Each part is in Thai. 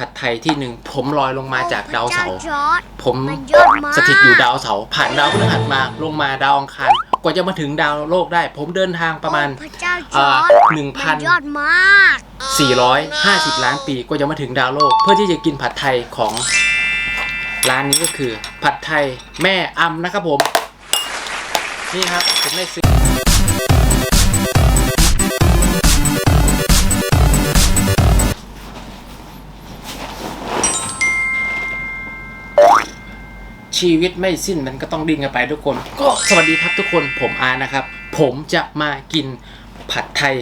ผัดไทยที่หนึ่งผมลอยลงมาจากดาวเสาร์พระจ้จอร์จผมมันยอดมากสถิตอยู่ดาวเสาร์ผ่านดาวพฤหัสมาลงมาดาวอังคารกว่าจะมาถึงดาวโลกได้ ผมเดินทางประมาณโอ้พระเจ้าจอ่าอร์จหนึ่งมัพันยอดมาก450ล้านปีกว่าจะมาถึงดาวโลก เพื่อที่จะกินผัดไทยของร้านนี้ก็คือ ผัดไทยแม่อำนะครับผม นี่ครับผมได้ซื้อ ชีวิตไม่สิ้นมันก็ต้องดิ้นกันไปทุกคน ก็สวัสดีครับทุกคนผมอาร์นะครับ ผมจะมากินผัดไทย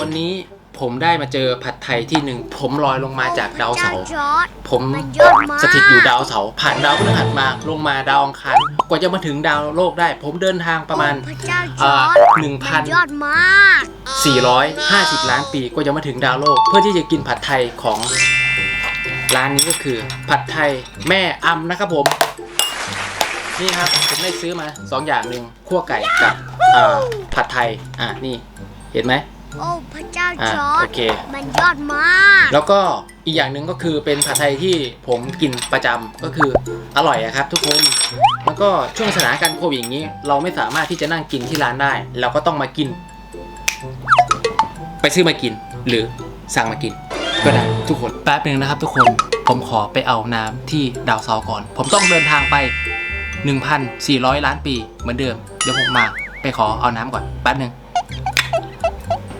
วันนี้ ผมได้มาเจอผัดไทยที่หนึ่งผมลอยลงมาจากดาวเสาร์พระจ้จอร์จผมมันยอดมากสถิตอยู่ดาวเสาร์ผ่านดาวพฤหัสมาลงมาดาวอังคารกว่าจะมาถึงดาวโลกได้ ผมเดินทางประมาณโอ้พระเจ้าจอ่าอร์จหนึ่งพัมันนยอดมาก450ล้านปีกว่าจะมาถึงดาวโลก เพื่อที่จะกินผัดไทยของร้านนี้ก็คือ ผัดไทยแม่อำนะครับผม นี่ครับผมได้ซื้อมาสองอย่างหนึ่งคั่วไก่กับอ่าผัดไทยอะนี่เห็นไหม โอ้พระเจ้าอ่าจอร์โอจเค มันยอดมากแล้วก็อีกอย่างหนึ่งก็คือเป็นผัดไทยที่ผมกินประจำก็คืออร่อยอะครับ ทุกคน แล้วก็ช่วงสถานการณ์โควิดอย่างนี้ เราไม่สามารถที่จะนั่งกินที่ร้านได้ เราก็ต้องมากิน ไปซื้อมากิน หรือสั่งมากิน ก็ได้ทุกคนแป๊บหนึ่งนะครับ ทุกคนผมขอไปเอาน้ำที่ดาวเสาร์ก่อน ผมต้องเดินทางไป 1,400 ล้านปีเหมือนเดิม เดี๋ยวผมมาไปขอเอาน้ำก่อนแป๊บหนึ่ง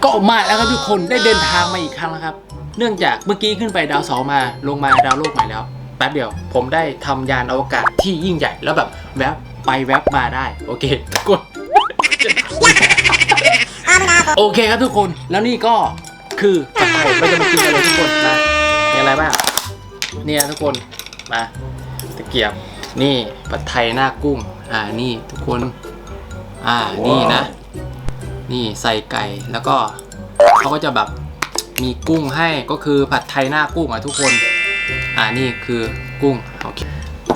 ก็มาแล้วครับทุกคนได้เดินทางมาอีกครั้งแล้วครับ เนื่องจากเมื่อกี้ขึ้นไปดาวเสาร์มาลงมาดาวโลกใหม่แล้วแป๊บเดียว ผมได้ทำยานอวกาศที่ยิ่งใหญ่แล้วแบบแวบไปแวบมาได้ โอเคกดโอเคครับทุกคนแล้วนี่ก็คือผัดไทยเราจะมากินกันเลยทุกคนมามีอะไรบ้างเนี่ยทุกคนมาตะเกียบนี่ผัดไทยหน้ากุ้ง อ่านี่ทุกคน อ่านี่นะ นี่ใส่ไก่แล้วก็เขาก็จะแบบมีกุ้งให้ก็คือผัดไทยหน้ากุ้งอะทุกคน อ่านี่คือกุ้งโอเค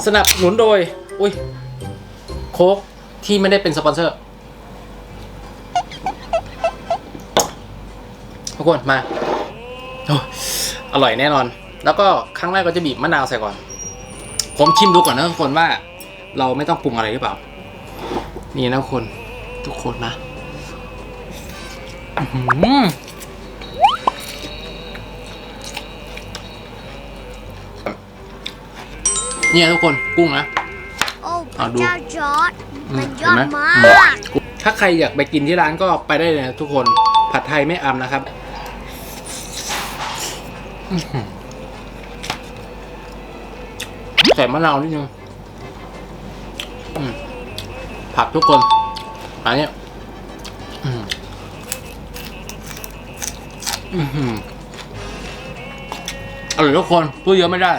สนับสนุนโดย อุ้ยโค้กที่ไม่ได้เป็นสปอนเซอร์ ทุกคนมาอร่อยแน่นอน แล้วก็ครั้งแรกก็จะบีบมะนาวใส่ก่อน ผมชิมดูก่อนนะทุกคนว่า เราไม่ต้องปรุงอะไรหรือเปล่า นี่นะทุกคน ทุกคนนะ อื้อหือเนี่ยทุกคนกุ้งนะ โอ้พเอาระดูเจ้าจอร์จอืมันเห็ยอดไหมากอืมถ้าใครอยากไปกินที่ร้านก็ไปได้เลยนะทุกคนผัดไทยไม่อำนะครับอื้อหือใส่มะนาวนิดนึงอืมผักทุกคนอันเนี้ยอืม อือหืออร่อยทุกคนพูดเยอะไม่ได้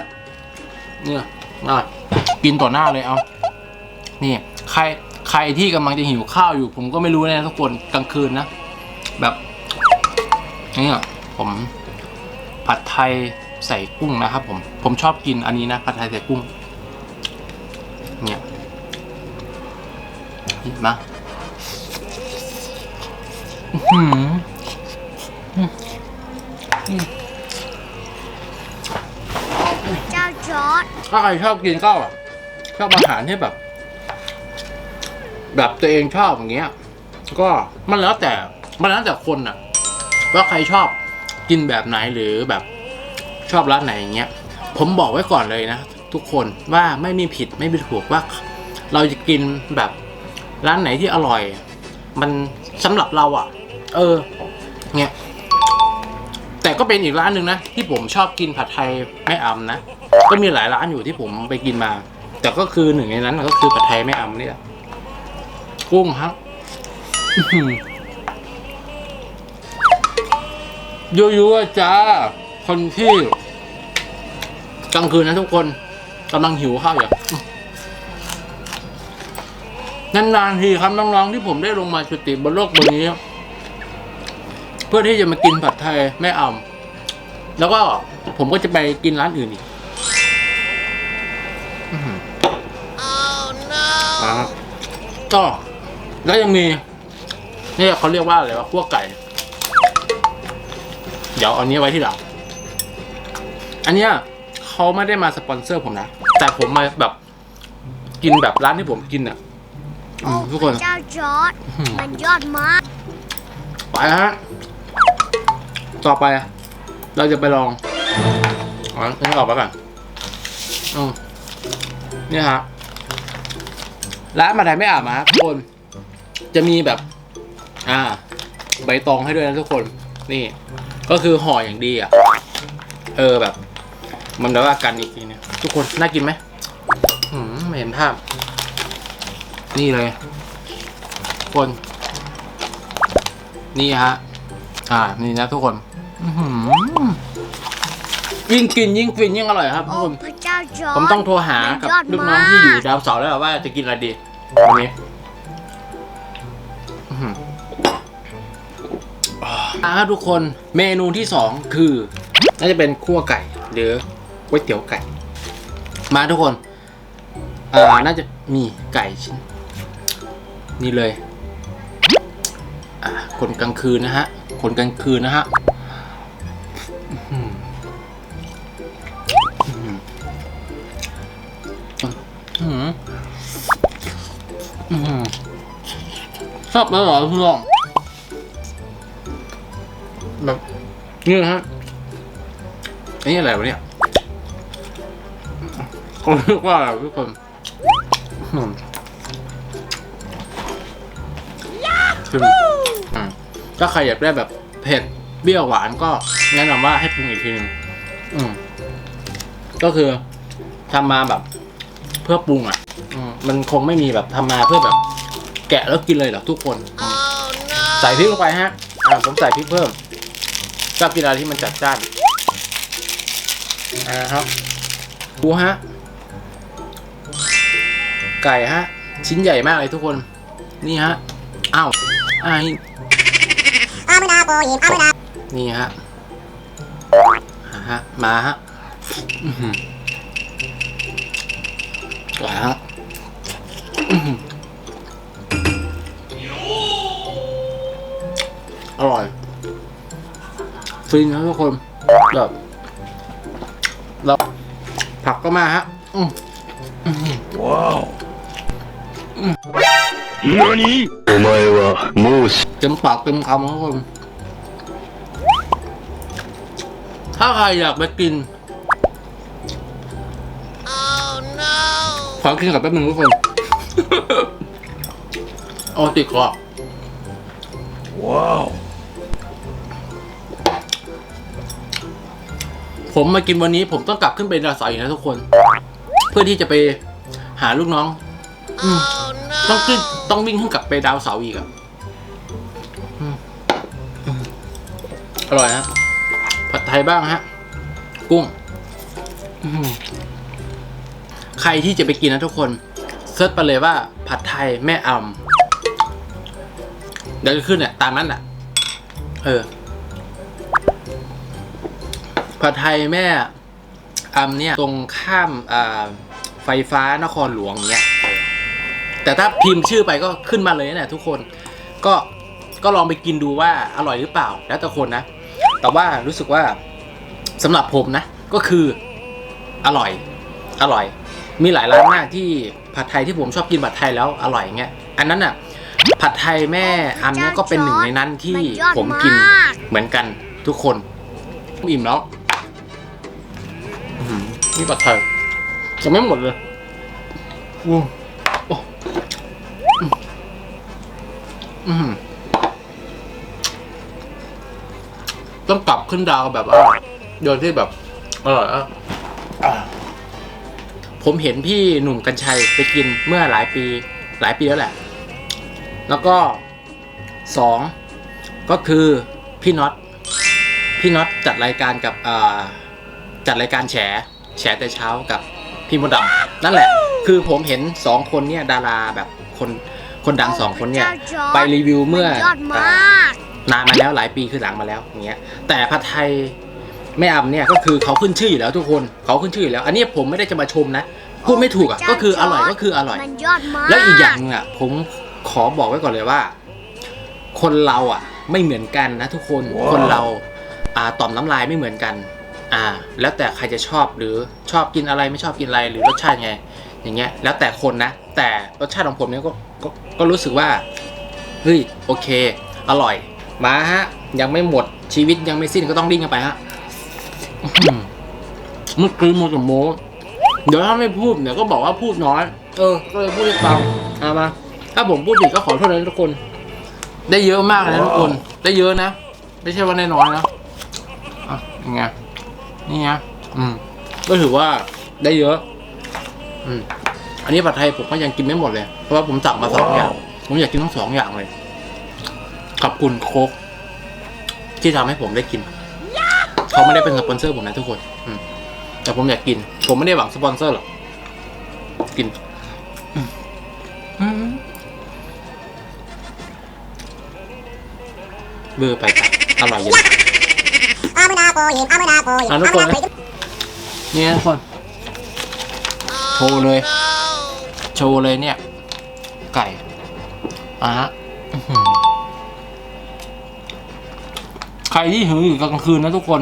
เนี่ยมากินต่อหน้าเลยเอา นี่ ใครใครที่กำลังจะหิวข้าวอยู่ ผมก็ไม่รู้นะทุกคนกลางคืนนะ แบบนี่ผมผัดไทยใส่กุ้งนะครับ ผม ผมชอบกินอันนี้นะผัดไทยใส่กุ้ง เนี่ยเห็นไร้อร์จถ้าใครชอบกินข้าวชอบอาหารที่แบบ แบบตัวเองชอบอย่างเงี้ย ก็มันแล้วแต่มันแล้วแต่คนอะว่าใครชอบกินแบบไหนหรือแบบชอบร้านไหนอย่างเงี้ย ผมบอกไว้ก่อนเลยนะทุกคนว่าไม่มีผิดไม่มีถูกว่า เราจะกินแบบร้านไหนที่อร่อย มันสำหรับเราอะ เออ เนี่ย ก็เป็นอีกร้านหนึ่งนะ ที่ผมชอบกินผัดไทยแม่อำนะ ก็มีหลายร้านอยู่ที่ผมไปกินมา แต่ก็คือหนึ่งในนั้นก็คือผัดไทยแม่อำนี่แหละกุ้งครับอื้อหือยั่วจ้าคนที่กลางคืนนะทุกคนกำลังหิวข้าวอยู่นานๆทีครับน้องๆที่ผมได้ลงมาจุติบนโลกใบนี้ เพื่อที่จะมากินผัดไทยแม่อำแล้วก็ผมก็จะไปกินร้านอื่นอีกอ่าก็แล้วยังมีนี่เขาเรียกว่าอะไรวะพวกไก่ เดี๋ยวเอาอันนี้ไว้ที่หลังอันเนี้ยเขาไม่ได้มาสปอนเซอร์ผมนะ แต่ผมมาแบบกินแบบร้านที่ผมกินอะอืโอ้มทุกพคนระเจ้าจอร์ดอืมมันยอดมาก ไปฮะ ต่อไป เราจะไปลองอ๋ออันนี้ออกไปก่อนอืมนี่ฮะร้านมาไทยไม่อาบมาทุกคน จะมีแบบ อ่า ใบตองให้ด้วยนะทุกคน นี่ ก็คือห่ออย่างดีอะ เออแบบ มันแบบว่ากันอีกทีเนี่ยทุกคน น่ากินไหมหืมไม่เห็นภาพ นี่เลยทุกคน นี่ฮะ อ่า นี่นะทุกคน ยิ่งกินยิ่งฟินยิ่งอร่อยครับทุโอ้กคน พระเจ้าจอร์ดผมต้องโทรหากับมันยอดลูกน้องมากที่อยู่ดาวเสาร์แล้วว่าจะกินอะไรดีวันนี้อื้อหืออ่าครับทุกคนเมนูที่สองคือ น่าจะเป็นคั่วไก่ หรือก๋วยเตี๋ยวไก่ มาทุกคนอ่าน่าจะมีไก่ชิ้น นี่เลย อ่าคนกลางคืนนะฮะ คนกลางคืนนะฮะ ชอบแล้วเหรอพี่น้องแบบนี่นะฮะอันนี้อะไรวะเนี่ยเขาเรียกว่าอะไรทุกคนอืมคืออืมถ้าใครอยากได้แบบเผ็ดเปรี้ยวหวานก็แนะนำว่าให้ปรุงอีกทีหนึงอืมก็คือทำมาแบบเพื่อปรุงอะ อืม มันคงไม่มีแบบทำมาเพื่อแบบ แกะแล้วกินเลยเหรอทุกคนอืมใส่พริกลงไปฮะอ่าผมใส่พริกเพิ่มชอบกินอะไรที่มันจัดจ้านอ่าครับดูฮะ ไก่ฮะ ชิ้นใหญ่มากเลยทุกคน นี่ฮะอ้าวอ้ายนี่ฮะอ่าฮะมาฮะอื้อหืออร่อยฮะ ร่อยฟินนะทุกคนแบบแล้วผักก็มาฮะว้าวนี่โอ้ไม่ว่ามูสเต็มปากเต็มคำทุกคนถ้าใครอยากไปกินขอกินกับแป๊บนึงทุกคนเอาติดคอว้าว ผมมากินวันนี้ผมต้องกลับขึ้นไปดาวเสาร์อีกนะทุกคน เพื่อที่จะไปหาลูกน้องอืมต้องขึ้นต้องวิ่งขึ้นกลับไปดาวเสาร์อีกอะอืมอืมอร่อยฮะผัดไทยบ้างฮะ กุ้งอืมใครที่จะไปกินนะทุกคนเซิร์ชไปเลยว่า ผัดไทยแม่อำเดี๋ยวจะขึ้นเนี่ยตามนั้นอะเออ ผัดไทยแม่อำเนี่ยตรงข้ามไฟฟ้านครหลวงเนี้ยแต่ถ้าพิมพ์ชื่อไปก็ขึ้นมาเลยนะทุกคนก็ก็ลองไปกินดูว่าอร่อยหรือเปล่าแล้วแต่คนนะ แต่ว่ารู้สึกว่าสำหรับผมนะ ก็คืออร่อยอร่อย มีหลายร้านมากที่ผัดไทยที่ผมชอบกินผัดไทยแล้วอร่อยอย่างเงี้ยอันนั้นอะผัดไทยแม่อำเนี่ยก็เป็นหนึ่งในนั้นที่ผมกินเหมือนกันทุกคนอิ่มแล้ว นี่ผัดไทยจะไม่หมดเลยอู้โอ้อืมอื้อหือต้องกลับขึ้นดาวแบบว่าโดยที่แบบอร่อยอะอะผมเห็นพี่หนุ่มกัญชัยไปกินเมื่อหลายปี หลายปีแล้วแหละ แล้วก็สองก็คือพี่น็อตพี่น็อตจัดรายการกับอ่า จัดรายการแฉแฉแต่เช้ากับพี่มดดำนั่นแหละ คือผมเห็นสองคนเนี่ยดาราแบบคนคนดังสองคนเนี่ยไปรีวิวเมื่อมันยอดมอ่าากนานมาแล้วหลายปีคือหลังมาแล้วอย่างเงี้ยแต่ผัดไทยแม่อำเนี่ยก็คือเขาขึ้นชื่ออยู่แล้วทุกคนเขาขึ้นชื่ออยู่แล้ว อันนี้ผมไม่ได้จะมาชมนะพูดไม่ถูกอะก็คืออร่อยก็คืออร่อยมันยอดมากแล้วอีกอย่างหนึงอะผมขอบอกไว้ก่อนเลยว่า คนเราอะ ไม่เหมือนกันนะทุกคนคนเราอ่าต่อมน้ำลายไม่เหมือนกัน อ่า แล้วแต่ใครจะชอบหรือชอบกินอะไรไม่ชอบกินอะไรหรือรสชาติไง อย่างเงี้ย แล้วแต่คนนะ แต่รสชาติของผมเนี่ยก็ก็ก็รู้สึกว่า เฮ้ย โอเค อร่อย มาฮะ ยังไม่หมดชีวิตยังไม่สิ้นก็ต้องดิ้นกันไปฮะอื้อหือเมื่อกี้โมจะโมเดี๋ยวถ้าไม่พูดเดี๋ยวก็บอกว่าพูดน้อย เออ ก็เลยพูดให้ฟังเอามา ถ้าผมพูดผิดก็ขอโทษนะทุกคน ได้เยอะมากเลยนะทุกคน ได้เยอะนะ ไม่ใช่ว่าน้อยๆนะอะยังไง นี่ไงอืม ก็ถือว่าได้เยอะ อืม อันนี้ผัดไทยผมก็ยังกินไม่หมดเลย เพราะว่าผมสั่งมาสองอย่าง ผมอยากกินทั้งสองอย่างเลย ขอบคุณโคกที่ทำให้ผมได้กิน เขาไม่ได้เป็นสปอนเซอร์ผมนะทุกคน อืม แต่ผมอยากกิน ผมไม่ได้หวังสปอนเซอร์หรอก กินอืมอืมเบอร์ไปครับอร่อยอยู่아 อะทุกคนนะเนี่ยทุกคนโชว์เลย โชว์เลยเนี่ย ไก่อะฮะใครที่หิวอยู่กลางคืนนะทุกคน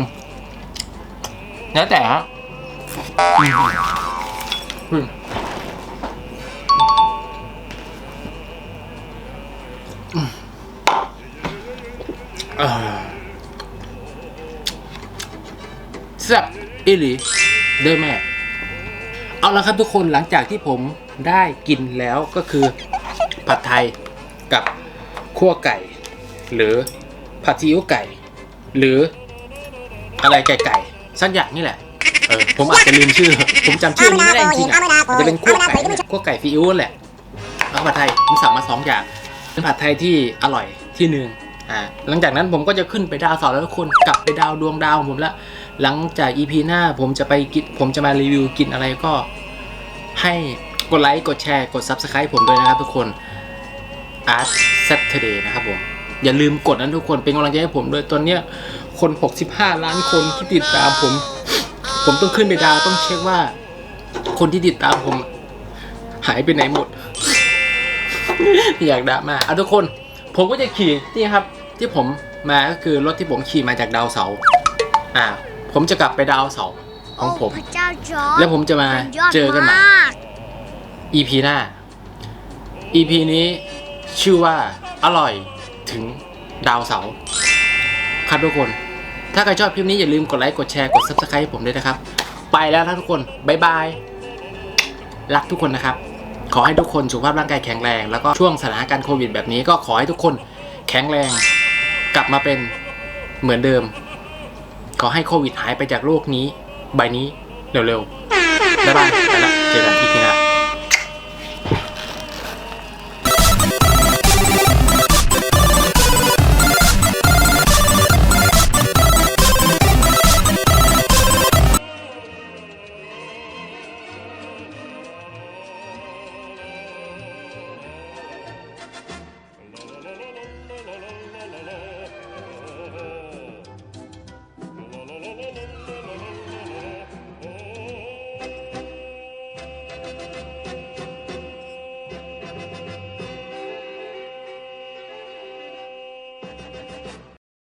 แล้วแต่ฮะอ่า ซ่บอิหลีเด้อแม่ เอาละครับทุกคนหลังจากที่ผมได้กินแล้วก็คือผัดไทยกับขั่วไก่ หรือผัดซีอิ๊วไก่ หรืออะไรไก่ไก่สักอย่างนี่แหละเออผมอาจจะลืมชื่อ ผมจำชื่อนี้ไม่ได้จริงๆอะมันจะเป็นขั่วไก่เนี่ยขั่วไก่ซีอิ๊วนั่นแหละแล้วก็ผัดไทยผมสั่งมาสองอย่างเป็นผัดไทยที่อร่อยที่หนึ่ง อ่าหลังจากนั้นผมก็จะขึ้นไปดาวเสาร์แล้วทุกคนกลับไปดาวดวงดาวของผมละหลังจาก EP หน้าผมจะไปกินผมจะมารีวิวกินอะไรก็ ให้กดไลค์กดแชร์กด Subscribe ผมด้วยนะครับทุกคน Art Saturday นะครับผมอย่าลืมกดนั้นทุกคนเป็นกำลังใจให้ผมด้วยตอนเนี้ยคน 65 ล้านคนที่ติดตามผม ผมต้องขึ้นไปดาวต้องเช็คว่า คนที่ติดตามผม หายไปไหนหมด อยากด่ามาอะทุกคน ผมก็จะขี่นี่ครับ ที่ผมมาก็คือรถที่ผมขี่มาจากดาวเสาร์อ่า ผมจะกลับไปดาวเสาร์ของผมโพระเจ้าจอร์ดแล้วผมจะมาสุดยอดเจอกันใหม่มาก EP หน้า EP นี้ชื่อว่าอร่อยถึงดาวเสาร์ครับทุกคน ถ้าใครชอบคลิปนี้อย่าลืมกดไลค์ กดแชร์ กด Subscribe ให้ผมด้วยนะครับ ไปแล้วนะทุกคน บ๊ายบาย รักทุกคนนะครับ ขอให้ทุกคนสุขภาพร่างกายแข็งแรง แล้วก็ช่วงสถานการณ์โควิดแบบนี้ก็ขอให้ทุกคนแข็งแรง กลับมาเป็นเหมือนเดิม ขอให้โควิดหายไปจากโลกนี้ ใบนี้เร็วๆ บ๊ายบายไปละเจอกันอีกที